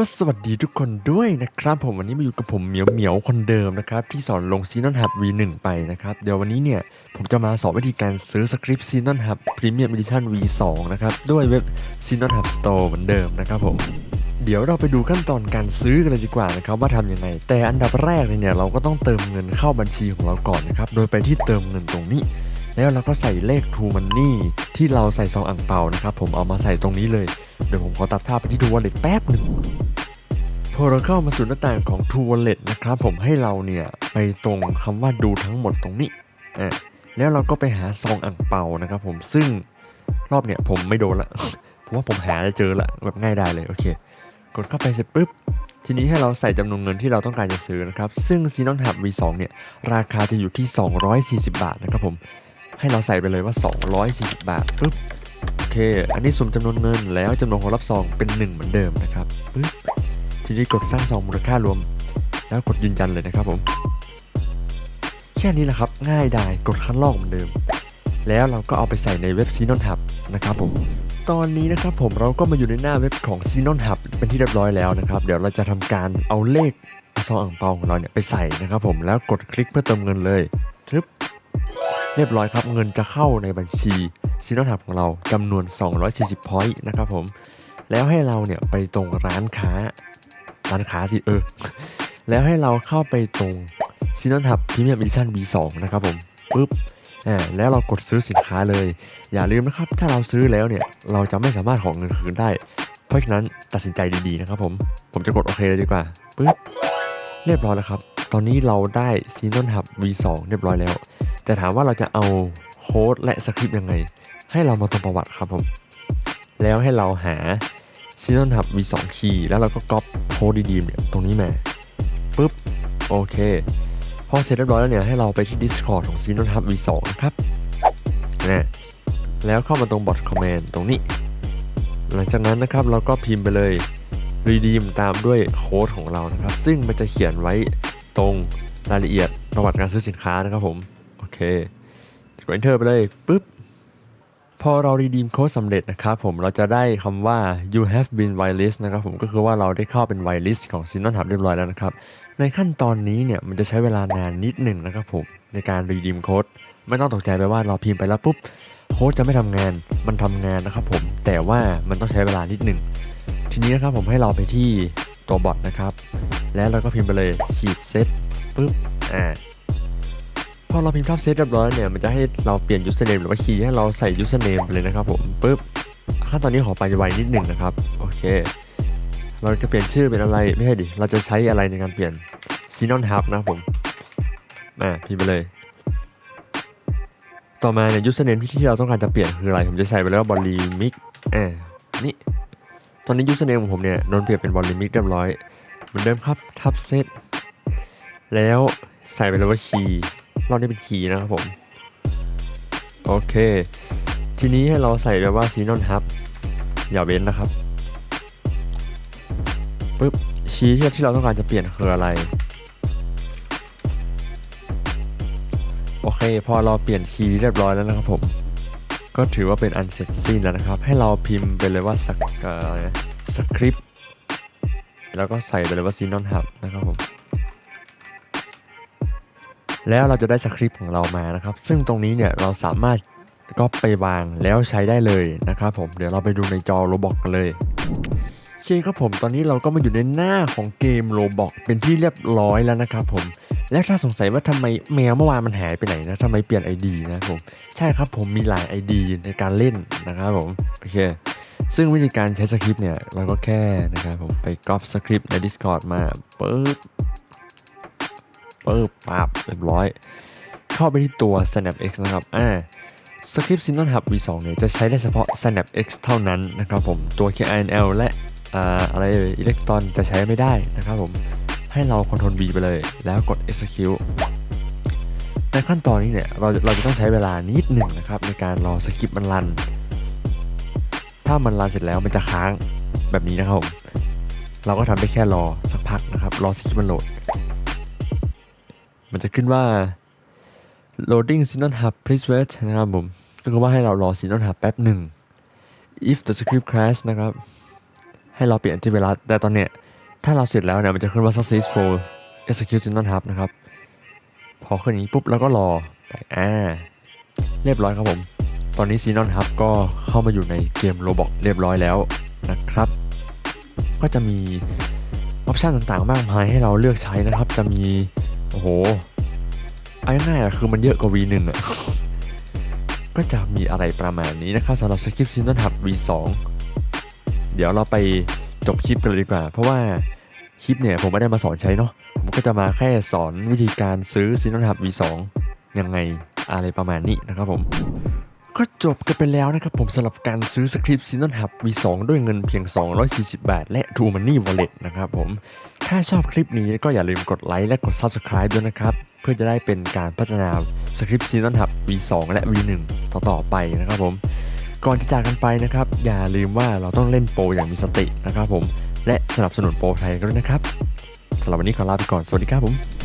ก็สวัสดีทุกคนด้วยนะครับผมวันนี้มาอยู่กับผมเหมียวเหมียวคนเดิมนะครับที่สอนลงซีนอนฮับ V1 ไปนะครับเดี๋ยววันนี้เนี่ยผมจะมาสอนวิธีการซื้อสคริปต์ซีนอนฮับพรีเมียม d ิชั่น V2 นะครับด้วยเว็บซีนอนฮับสโตร์เหมือนเดิมนะครับผมเดี๋ยวเราไปดูขั้นตอนการซื้อกันเลยดีกว่านะครับว่าทำยังไง แต่อันดับแรกเลยเนี่ยเราก็ต้องเติมเงินเข้าบัญชีของเราก่อนนะครับโดยไปที่เติมเงินตรงนี้ แล้วเราก็ใส่เลข True Money ที่เราใส่ซองอ่างเปานะครับผมเอามาใส่ตรงนี้เลยเดี๋ยวผมขอตัดภาพไปที่ True Wallet แป๊บหนึ่ง พอเราเข้ามาสู่หน้าต่างของ True Wallet นะครับผมให้เราเนี่ยไปตรงคำว่าดูทั้งหมดตรงนี้อะแล้วเราก็ไปหาซองอ่างเปานะครับผมซึ่งรอบเนี่ยผมไม่โดนละผมว่าผมหาจะเจอละแบบง่ายได้เลยโอเค กดเข้าไปเสร็จปุ๊บ ทีนี้ให้เราใส่จำนวนเงินที่เราต้องการจะซื้อนะครับ ซึ่ง c ีนอนหับ V2 เนี่ย ราคาจะอยู่ที่ 240 บาทนะครับผม ให้เราใส่ไปเลยว่า 240 บาทปุ๊บโอเค อันนี้สุ่มจำนวนเงินแล้วจำนวนคนรับซองเป็น 1 เหมือนเดิมนะครับปุ๊บ ทีนี้กดสร้างซองมูลค่ารวม แล้วกดยืนยันเลยนะครับผม แค่นี้แหละครับ ง่ายดายกดขั้นลอกเหมือนเดิม แล้วเราก็เอาไปใส่ในเว็บ c ีนอนหับนะครับผม ตอนนี้นะครับผมเราก็มาอยู่ในหน้าเว็บของ c ีนอนหับเป็นที่เรียบร้อยแล้วนะครับ เดี๋ยวเราจะทำการเอาเลขซองอ่างเปาของเราเนี่ยไปใส่นะครับผมแล้วกดคลิกเพื่อเติมเงินเลยทึบเรียบร้อยครับเงินจะเข้าในบัญชีซีนอนหับของเราจำนวน 240 พอยต์นะครับผม แล้วให้เราเนี่ยไปตรงร้านค้า ร้านค้าสิเออ แล้วให้เราเข้าไปตรงซีนอนหับพรีเมียม d ิชั่น V2 นะครับผมปุ๊บอ่าแล้วเรากดซื้อสินค้าเลย อย่าลืมนะครับ ถ้าเราซื้อแล้วเนี่ย เราจะไม่สามารถของเงินคืนได้ เพราะฉะนั้นตัดสินใจดีๆนะครับผม ผมจะกดโอเคเลยดีกว่าปึ๊บเรียบร้อยแล้วครับ ตอนนี้เราได้ c ีนอนหับ V2 เรียบร้อยแล้ว แต่ถามว่าเราจะเอาโค้ดและสคริปต์ยังไง ให้เรามาตรงประวัติครับผม แล้วให้เราหา c ีนอนหับ V2 คีย์ แล้วเราก็ก๊อปโค้ดดีๆเนี่ยตรงนี้มาปึ๊บ โอเค พอเสร็จเรียบร้อยแล้วเนี่ย ให้เราไปที่ Discord ของ c ีนอนหับ V2 นะครับนะแล้วเข้ามาตรงบอทคอมเมนต์ตรงนี้ หลังจากนั้นนะครับเราก็พิมพ์ไปเลย redeem ตามด้วยโค้ดของเรานะครับ ซึ่งมันจะเขียนไว้ตรงรายละเอียดประวัติการซื้อสินค้านะครับผม โอเคกด enter ไปเลยปุ๊บ อเรา redeem โค้ดสำเร็จนะครับผมเราจะได้คำว่า you have been whitelist นะครับผมก็คือว่าเราได้เข้าเป็น whitelist ของ s i n o n Hub เรียบร้อยแล้วนะครับ ในขั้นตอนนี้เนี่ยมันจะใช้เวลานานนิดหนึ่งนะครับผมในการ redeem โค้ดไม่ต้องตกใจไปว่าเราพิมพ์ไปแล้วปุ๊บโค้ดจะไม่ทำงานมันทำงานนะครับผมแต่ว่ามันต้องใช้เวลานิดหนึ่งทีนี้นะครับผมให้เราไปที่ตัวบอทนะครับ แล้วเราก็พิมพ์ไปเลยขีดเซตปุ๊บอ่า พอเราพิมพ์ทับเซตเรียบร้อยเนี่ยมันจะให้เราเปลี่ยน username หรือว่าคีย์ให้เราใส่ username ไปเลยนะครับผมปุ๊บขั้นตอนนี้ขอไปไวนิดหนึ่งนะครับโอเค เราจะเปลี่ยนชื่อเป็นอะไรไม่ใช่ดิเราจะใช้อะไรในการเปลี่ยน c ีนอนฮับนะผมอ่าพิมพ์ไปเลยต่อมาเนี่ย username ที่ที่เราต้องการจะเปลี่ยนคืออะไร ผมจะใส่ไปแล้วบอลลีมิกอ่านี่ ตอนนี้ username ของผมเนี่ยโดนเปลี่ยนเป็นบอลลีมิกเรียบร้อย เหมือนเดิมครับทับเซตแล้วใส่ไปเลยว่าคีย์ รอบนี้เป็นคีย์นะครับผม โอเค ทีนี้ให้เราใส่แบบว่าซีนอนฮับอย่าเว้นนะครับปึ๊บคีย์ที่ที่เราต้องการจะเปลี่ยนคืออะไร โอเค พอเราเปลี่ยนคีย์เรียบร้อยแล้วนะครับผม ก็ถือว่าเป็นอันเสร็จสิ้นแล้วนะครับ ให้เราพิมพ์ไปเลยว่าสักสคริปต์แล้วก็ใส่ไปเลยว่าซีนอนฮับนะครับผม แล้วเราจะได้สคริปต์ของเรามานะครับ ซึ่งตรงนี้เนี่ยเราสามารถก็ไปวางแล้วใช้ได้เลยนะครับผมเดี๋ยวเราไปดูในจอโรบอกกันเลยโอเคครับผมตอนนี้เราก็มาอยู่ในหน้าของเกมโรบอกเป็นที่เรียบร้อยแล้วนะครับผมและถ้าสงสัยว่าทำไมแมวเมื่อวานมันหายไปไหนนะทำไมเปลี่ยน ID นะครับผมใช่ครับผมมีหลาย ID ในการเล่นนะครับผมโอเคซึ่งวิธีการใช้สคริปต์เนี่ยเราก็แค่นะครับผมไปก๊อปสคริปต์ใน Discord มาปึ๊บ ปึ๊บปับเรียบร้อย เข้าไปที่ตัว SnapX นะครับอ่าสคริปต์ s y n o n Hub V2 เนี่ยจะใช้ได้เฉพาะ SnapX เท่านั้นนะครับผมตัว KINL และอ่าอะไรอิเล็กตรอนจะใช้ไม่ได้นะครับผมให้เรา Ctrl V ไปเลย แล้วกด Execute ในขั้นตอนนี้เนี่ยเราเราจะต้องใช้เวลานิดหนึ่งนะครับในการรอสคริปต์มันรัน ถ้ามันรันเสร็จแล้วมันจะค้างแบบนี้นะครับผมเราก็ทำได้แค่รอสักพักนะครับ รอสคริปต์มันโหลด มันจะขึ้นว่า loading Sinon Hub please wait นะครับผม ก็คือว่าให้เรารอ Sinon Hub แป๊บหนึ่ง if the script crash นะครับ ให้เราเปลี่ยนที่เวลาแต่ตอนเนี้ย ถ้าเราเสร็จแล้วเนี่ย มันจะขึ้นว่า successful execute Sinon Hub นะครับ พอขึ้นอย่างนี้ปุ๊บแล้วก็รอไปอ่าเรียบร้อยครับผม ตอนนี้ Sinon Hub ก็เข้ามาอยู่ในเกม Roblox เรียบร้อยแล้วนะครับ ก็จะมีออปชันต่างๆ มากมายให้เราเลือกใช้นะครับ จะมี โอ้โหเอาง่ายๆอะคือมันเยอะกว่า V1 อะก็จะมีอะไรประมาณนี้นะครับสำหรับสคริปต์ Sinon Hub V2 เดี๋ยวเราไปจบคลิปกันเลยดีกว่า เพราะว่าคลิปเนี่ยผมไม่ได้มาสอนใช้เนาะผมก็จะมาแค่สอนวิธีการซื้อ Sinon Hub V2 ยังไงอะไรประมาณนี้นะครับผม ก็จบกันไปแล้วนะครับผมสำหรับการซื้อสคริปต์ Sinon Hub V2 ด้วยเงินเพียง 240 บาท และ True Money Wallet นะครับผม ถ้าชอบคลิปนี้ก็อย่าลืมกดไลค์และกด Subscribe ด้วยนะครับ เพื่อจะได้เป็นการพัฒนาสคริปต์ Sinon Hub V2 และ V1 ต่อๆไปนะครับผม ก่อนจะจากกันไปนะครับ อย่าลืมว่าเราต้องเล่นโปรอย่างมีสตินะครับผม และสนับสนุนโปรไทยด้วยนะครับสำหรับวันนี้ขอลาไปก่อนสวัสดีครับผม